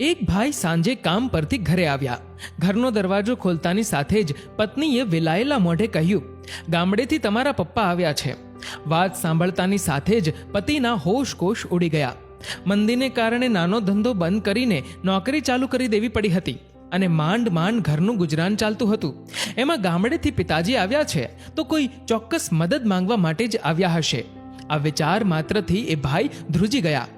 એક ભાઈ સાંજે કામ પરથી ઘરે આવ્યા. ઘરનો દરવાજો ખોલતાની સાથે જ પત્નીએ વિલાયેલા મોઢે કહ્યું, ગામડેથી તમારા પપ્પા આવ્યા છે. વાત સાંભળતાની સાથે જ પતિના હોશકોશ ઉડી ગયા. મંદીને કારણે નાનો ધંધો બંધ કરીને નોકરી ચાલુ કરી દેવી પડી હતી અને માંડ માંડ ઘરનું ગુજરાન ચાલતું હતું. એમાં ગામડેથી પિતાજી આવ્યા છે તો કોઈ ચોક્કસ મદદ માંગવા માટે જ આવ્યા હશે. આ વિચાર માત્રથી એ ભાઈ ધ્રુજી ગયા.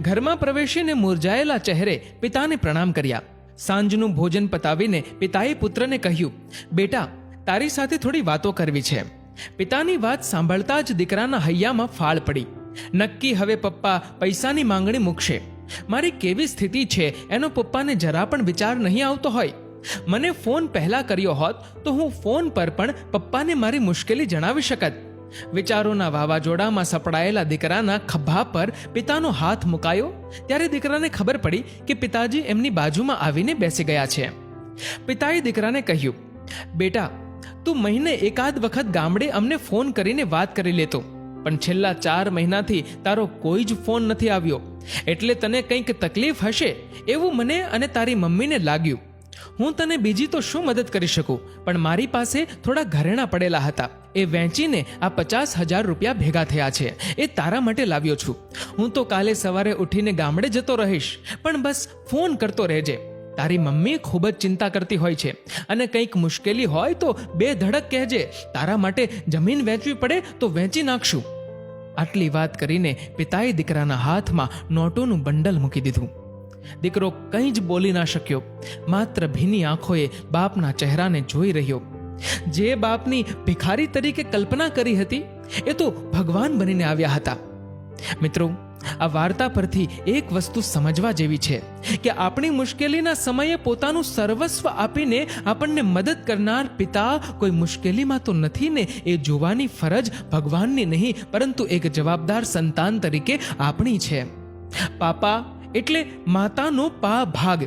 ઘરમાં પ્રવેશીને મુરઝાયેલા ચહેરે પિતાને પ્રણામ કર્યા. સાંજનું ભોજન પતાવીને પિતાએ પુત્રને કહ્યું, બેટા, તારી સાથે થોડી વાતો કરવી છે. પિતાની વાત સાંભળતા જ દીકરાના હૈયામાં ફાળ પડી. નક્કી હવે પપ્પા પૈસાની માંગણી મૂકશે. મારી કેવી સ્થિતિ છે એનો પપ્પાને જરા પણ વિચાર નહીં આવતો હોય. મને ફોન પહેલા કર્યો હોત તો હું ફોન પર પણ પપ્પાને મારી મુશ્કેલી જણાવી શકત. વિચારોના વાવાઝોડામાં સપડાયેલા દીકરાના ખભા પર પિતાનો હાથ મુકાયો. ત્યારે દીકરાને ખબર પડી કે પિતાજી એમની બાજુમાં આવીને બેસી ગયા છે. પિતાએ દીકરાને કહ્યું, બેટા, તું મહિને એકાદ વખત ગામડે અમને ફોન કરીને વાત કરી લેતો. પણ છેલ્લા ચાર મહિનાથી તારો કોઈ જ ફોન નથી આવ્યો. એટલે તને કંઈક તકલીફ હશે એવું મને અને તારી મમ્મીને લાગ્યું. હું તને બીજી તો શું મદદ કરી શકું? પણ મારી પાસે થોડા ઘરેણાં પડેલા હતા. એ વેચીને આ પચાસ હજાર રૂપિયા ભેગા થયા છે. એ તારા માટે લાવ્યો છું. હું તો કાલે સવારે ઉઠીને ગામડે જતો રહીશ, પણ બસ ફોન કરતો રહેજે. તારી મમ્મી ખૂબ જ ચિંતા કરતી હોય છે. અને કંઈક મુશ્કેલી હોય તો બે ધડક કહેજે. તારા માટે જમીન વેચવી પડે તો વેચી નાખશું. આટલી વાત કરીને પિતાએ દીકરાના હાથમાં નોટોનું બંડલ મૂકી દીધું. દીકરો કંઈ જ બોલી ના શક્યો. માત્ર ભીની આંખોએ બાપના ચહેરાને જોઈ રહ્યો. જે બાપની ભિખારી તરીકે કલ્પના કરી હતી, એ તો ભગવાન બનીને આવ્યા હતા. મિત્રો, આ વાર્તા પરથી એક વસ્તુ સમજવા જેવી છે કે આપણી મુશ્કેલીના સમયે પોતાનું સર્વસ્વ આપીને આપણને મદદ કરનાર પિતા કોઈ મુશ્કેલીમાં તો નથી ને, એ જોવાની ફરજ ભગવાનની નહીં, પરંતુ એક જવાબદાર સંતાન તરીકે આપણી છે. પાપા એટલે માતાનો પા ભાગ.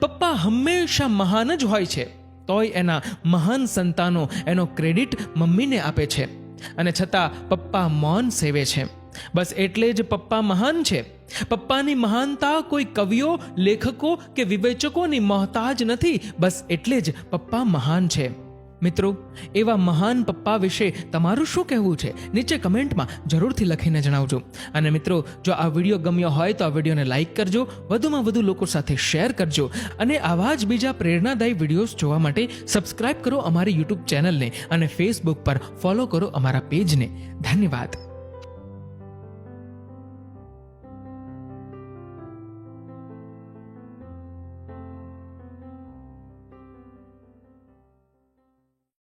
પપ્પા હંમેશા મહાન જ હોય છે. તોય એના મહાન સંતાનો એનો ક્રેડિટ મમ્મીને આપે છે. અને છતાં પપ્પા મૌન સેવે છે. બસ એટલે જ પપ્પા મહાન છે. પપ્પાની મહાનતા કોઈ કવિઓ, લેખકો કે વિવેચકોની મોહતાજ નથી. બસ એટલે જ પપ્પા મહાન છે. મિત્રો, એવા મહાન પપ્પા વિશે તમારું શું કહેવું છે? નીચે કમેન્ટમાં જરૂરથી લખીને જણાવજો. અને મિત્રો, જો આ વીડિયો ગમ્યો હોય તો આ વિડીયોને લાઇક કરજો, વધુમાં વધુ લોકો સાથે શેર કરજો, અને આવા જ બીજા પ્રેરણાદાયી વિડીયોઝ જોવા માટે સબસ્ક્રાઇબ કરો અમારી યુટ્યુબ ચેનલને અને ફેસબુક પર ફોલો કરો અમારા પેજને. ધન્યવાદ.